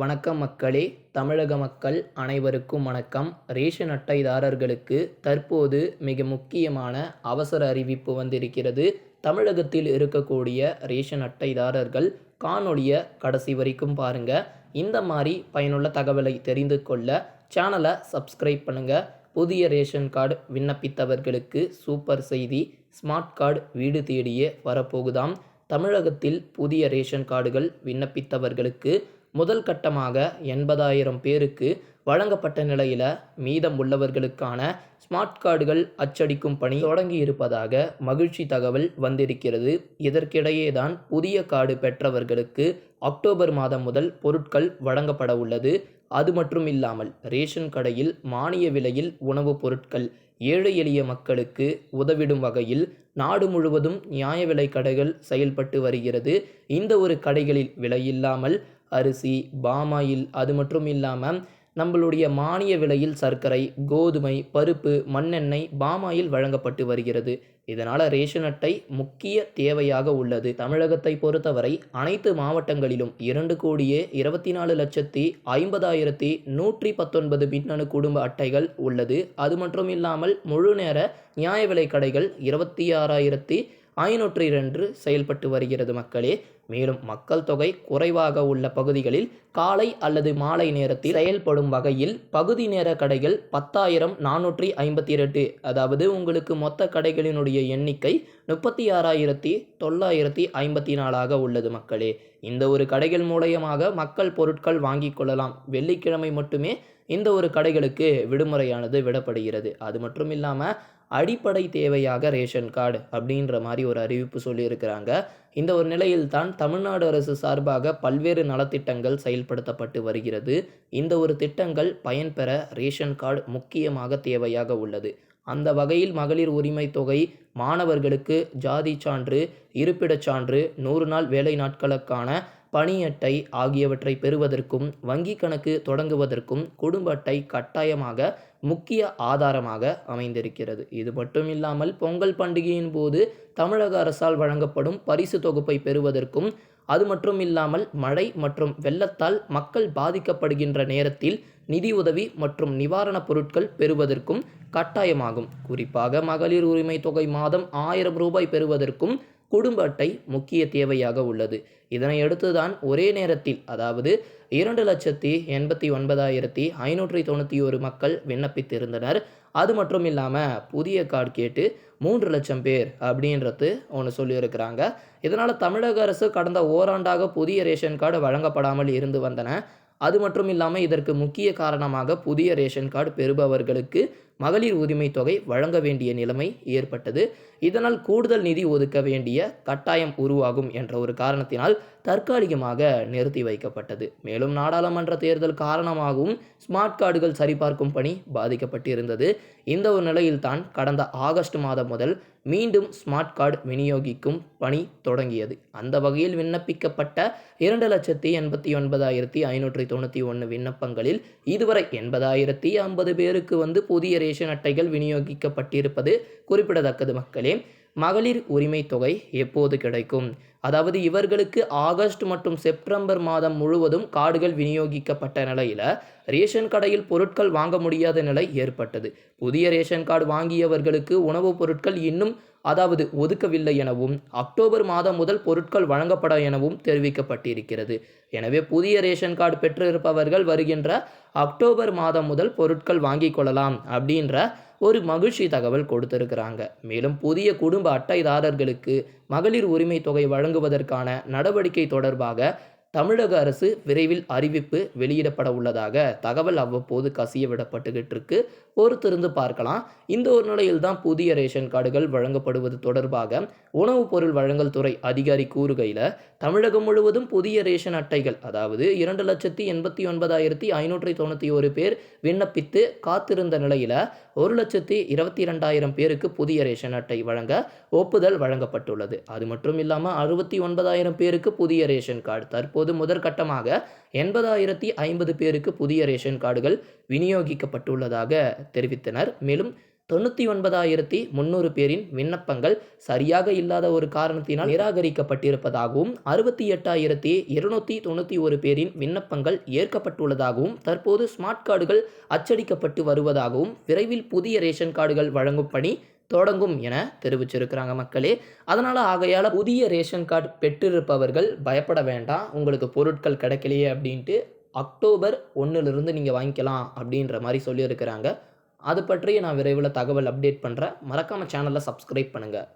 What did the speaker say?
வணக்கம் மக்களே தமிழக மக்கள் அனைவருக்கும் வணக்கம். ரேஷன் அட்டைதாரர்களுக்கு தற்போது மிக முக்கியமான அவசர அறிவிப்பு வந்திருக்கிறது. தமிழகத்தில் இருக்கக்கூடிய ரேஷன் அட்டைதாரர்கள் காணொளியை கடைசி வரைக்கும் பாருங்க. இந்த மாதிரி பயனுள்ள தகவலை தெரிந்து கொள்ள சேனலை சப்ஸ்கிரைப் பண்ணுங்க. புதிய ரேஷன் கார்டு விண்ணப்பித்தவர்களுக்கு சூப்பர் செய்தி ஸ்மார்ட் கார்டு வீடு தேடியே வரப்போகுதாம். தமிழகத்தில் புதிய ரேஷன் கார்டுகள் விண்ணப்பித்தவர்களுக்கு முதல் கட்டமாக எண்பதாயிரம் பேருக்கு வழங்கப்பட்ட நிலையில் மீதம் உள்ளவர்களுக்கான ஸ்மார்ட் கார்டுகள் அச்சடிக்கும் பணி தொடங்கி இருப்பதாக மகிழ்ச்சி தகவல் வந்திருக்கிறது. இதற்கிடையே தான் புதிய கார்டு பெற்றவர்களுக்கு அக்டோபர் மாதம் முதல் பொருட்கள் வழங்கப்பட உள்ளது. அது மட்டும் இல்லாமல் ரேஷன் கடையில் மானிய விலையில் உணவுப் பொருட்கள் ஏழை எளிய மக்களுக்கு உதவிடும் வகையில் நாடு முழுவதும் நியாய விலை கடைகள் செயல்பட்டு வருகிறது. இந்த ஒரு கடைகளில் விலையில்லாமல் அரிசி பாமாயில் அது மட்டும் இல்லாமல் நம்மளுடைய மானிய விலையில் சர்க்கரை கோதுமை பருப்பு மண்ணெண்ணெய் பாமாயில் வழங்கப்பட்டு வருகிறது. இதனால் ரேஷன் அட்டை முக்கிய தேவையாக உள்ளது. தமிழகத்தை பொறுத்தவரை அனைத்து மாவட்டங்களிலும் இரண்டு கோடியே இருபத்தி நாலு லட்சத்தி ஐம்பதாயிரத்தி நூற்றி பத்தொன்பது மின்னணு குடும்ப அட்டைகள் உள்ளது. அது மட்டும் இல்லாமல் முழு நேர நியாய விலை கடைகள் இருபத்தி ஆறாயிரத்தி ஐநூற்றி இரண்டு செயல்பட்டு வருகிறது மக்களே. மேலும் மக்கள் தொகை குறைவாக உள்ள பகுதிகளில் காலை அல்லது மாலை நேரத்தில் செயல்படும் வகையில் பகுதி நேர கடைகள் பத்தாயிரம் நானூற்றி ஐம்பத்தி ரெண்டு அதாவது உங்களுக்கு மொத்த கடைகளினுடைய எண்ணிக்கை முப்பத்தி ஆறாயிரத்தி தொள்ளாயிரத்தி ஐம்பத்தி நாலாக உள்ளது மக்களே. இந்த ஒரு கடைகள் மூலயமாக மக்கள் பொருட்கள் வாங்கிக் கொள்ளலாம். வெள்ளிக்கிழமை மட்டுமே இந்த ஒரு கடைகளுக்கு விடுமுறையானது விடப்படுகிறது. அது மட்டும் இல்லாமல் அடிப்படை தேவையாக ரேஷன் கார்டு அப்படின்ற மாதிரி ஒரு அறிவிப்பு சொல்லியிருக்கிறாங்க. இந்த ஒரு நிலையில் தான் தமிழ்நாடு அரசு சார்பாக பல்வேறு நலத்திட்டங்கள் செயல்படுத்தப்பட்டு வருகிறது. இந்த ஒரு திட்டங்கள் பயன்பெற ரேஷன் கார்டு முக்கியமாக தேவையாக உள்ளது. அந்த வகையில் மகளிர் உரிமை தொகை மாணவர்களுக்கு ஜாதி சான்று இருப்பிடச் சான்று நூறு நாள் வேலை நாட்களுக்கான பணி அட்டை ஆகியவற்றை பெறுவதற்கும் வங்கி கணக்கு தொடங்குவதற்கும் குடும்ப அட்டை கட்டாயமாக முக்கிய ஆதாரமாக அமைந்திருக்கிறது. இது மட்டும் இல்லாமல் பொங்கல் பண்டிகையின் போது தமிழக அரசால் வழங்கப்படும் பரிசு தொகுப்பை பெறுவதற்கும் அது மட்டும் இல்லாமல் மழை மற்றும் வெள்ளத்தால் மக்கள் பாதிக்கப்படுகின்ற நேரத்தில் நிதி உதவி மற்றும் நிவாரணப் பொருட்கள் பெறுவதற்கும் கட்டாயமாகும். குறிப்பாக மகளிர் உரிமை தொகை மாதம் ஆயிரம் ரூபாய் பெறுவதற்கும் குடும்ப அட்டை முக்கிய தேவையாக உள்ளது. இதனை அடுத்துதான் ஒரே நேரத்தில் அதாவது இரண்டு லட்சத்தி எண்பத்தி ஒன்பதாயிரத்தி ஐநூற்றி தொண்ணூற்றி ஒரு மக்கள் விண்ணப்பித்திருந்தனர். அது மட்டும் இல்லாமல் புதிய கார்டு கேட்டு மூன்று லட்சம் பேர் அப்படின்றது ஒன்று சொல்லியிருக்கிறாங்க. இதனால் தமிழக அரசு கடந்த ஓராண்டாக புதிய ரேஷன் கார்டு வழங்கப்படாமல் இருந்து வந்தன. அது மட்டும் இல்லாமல் இதற்கு முக்கிய காரணமாக புதிய ரேஷன் கார்டு பெறுபவர்களுக்கு மகளிர் உரிமை தொகை வழங்க வேண்டிய நிலைமை ஏற்பட்டது. இதனால் கூடுதல் நிதி ஒதுக்க வேண்டிய கட்டாயம் உருவாகும் என்ற ஒரு காரணத்தினால் தற்காலிகமாக நிறுத்தி வைக்கப்பட்டது. மேலும் நாடாளுமன்ற தேர்தல் காரணமாகவும் ஸ்மார்ட் கார்டுகள் சரிபார்க்கும் பணி பாதிக்கப்பட்டிருந்தது. இந்த ஒரு நிலையில்தான் கடந்த ஆகஸ்ட் மாதம் முதல் மீண்டும் ஸ்மார்ட் கார்டு விநியோகிக்கும் பணி தொடங்கியது. அந்த வகையில் விண்ணப்பிக்கப்பட்ட இரண்டு லட்சத்தி எண்பத்தி ஒன்பதாயிரத்தி ஐநூற்றி தொண்ணூற்றி ஒன்று விண்ணப்பங்களில் இதுவரை எண்பதாயிரத்தி ஐம்பது பேருக்கு வந்து புதிய ரேஷன் அட்டைகள் விநியோகிக்கப்பட்டிருப்பது குறிப்பிடத்தக்கது மக்களே. மகளிர் உரிமை தொகை எப்போது கிடைக்கும்? அதாவது இவர்களுக்கு ஆகஸ்ட் மற்றும் செப்டம்பர் மாதம் முழுவதும் கார்டுகள் விநியோகிக்கப்பட்ட நிலையில் ரேஷன் கடையில் பொருட்கள் வாங்க முடியாத நிலை ஏற்பட்டது. புதிய ரேஷன் கார்டு வாங்கியவர்களுக்கு உணவுப் பொருட்கள் இன்னும் அதாவது ஒதுக்கவில்லை எனவும் அக்டோபர் மாதம் முதல் பொருட்கள் வழங்கப்பட எனவும் தெரிவிக்கப்பட்டிருக்கிறது. எனவே புதிய ரேஷன் கார்டு பெற்றிருப்பவர்கள் வருகின்ற அக்டோபர் மாதம் முதல் பொருட்கள் வாங்கிக் கொள்ளலாம் அப்படின்ற ஒரு மகிழ்ச்சி தகவல் கொடுத்திருக்கிறாங்க. மேலும் புதிய குடும்ப அட்டைதாரர்களுக்கு மகளிர் உரிமை தொகை வழங்குவதற்கான நடவடிக்கை தொடர்பாக தமிழக அரசு விரைவில் அறிவிப்பு வெளியிடப்பட உள்ளதாக தகவல் அவ்வப்போது கசிய விடப்பட்டுகிட்டு இருக்கு பொறுத்திருந்து பார்க்கலாம். இந்த ஒரு நிலையில் தான் புதிய ரேஷன் கார்டுகள் வழங்கப்படுவது தொடர்பாக உணவுப் பொருள் வழங்கல் துறை அதிகாரி கூறுகையில் தமிழகம் முழுவதும் புதிய ரேஷன் அட்டைகள் அதாவது இரண்டு லட்சத்தி எண்பத்தி ஒன்பதாயிரத்தி ஐநூற்றி தொண்ணூற்றி ஒரு பேர் விண்ணப்பித்து காத்திருந்த நிலையில் ஒரு லட்சத்தி இருபத்தி ரெண்டாயிரம் பேருக்கு புதிய ரேஷன் அட்டை வழங்க ஒப்புதல் வழங்கப்பட்டுள்ளது. அது மட்டும் இல்லாமல் அறுபத்தி ஒன்பதாயிரம் பேருக்கு புதிய ரேஷன் கார்டு தற்போது முதற்கட்டமாக எண்பதாயிரத்தி ஐம்பது பேருக்கு புதிய ரேஷன் கார்டுகள் விநியோகிக்கப்பட்டுள்ளதாக தெரிவித்தனர். மேலும் தொண்ணூற்றி ஒன்பதாயிரத்தி முந்நூறு பேரின் விண்ணப்பங்கள் சரியாக இல்லாத ஒரு காரணத்தினால் நிராகரிக்கப்பட்டிருப்பதாகவும் அறுபத்தி எட்டாயிரத்தி இருநூற்றி தொண்ணூற்றி ஒரு பேரின் விண்ணப்பங்கள் ஏற்கப்பட்டுள்ளதாகவும் தற்போது ஸ்மார்ட் கார்டுகள் அச்சடிக்கப்பட்டு வருவதாகவும் விரைவில் புதிய ரேஷன் கார்டுகள் வழங்கும் பணி தொடங்கும் என தெரிவிச்சிருக்கிறாங்க மக்களே. அதனால் ஆகையால் புதிய ரேஷன் கார்டு பெற்றிருப்பவர்கள் பயப்பட வேண்டாம். உங்களுக்கு பொருட்கள் கிடைக்கலையே அப்படின்ட்டு அக்டோபர் ஒன்றுலேருந்து நீங்கள் வாங்கிக்கலாம் அப்படின்ற மாதிரி சொல்லியிருக்கிறாங்க. அது பற்றி நான் விரைவில் தகவல் அப்டேட் பண்ணுறேன் மறக்காமல் சேனலை சப்ஸ்கிரைப் பண்ணுங்கள்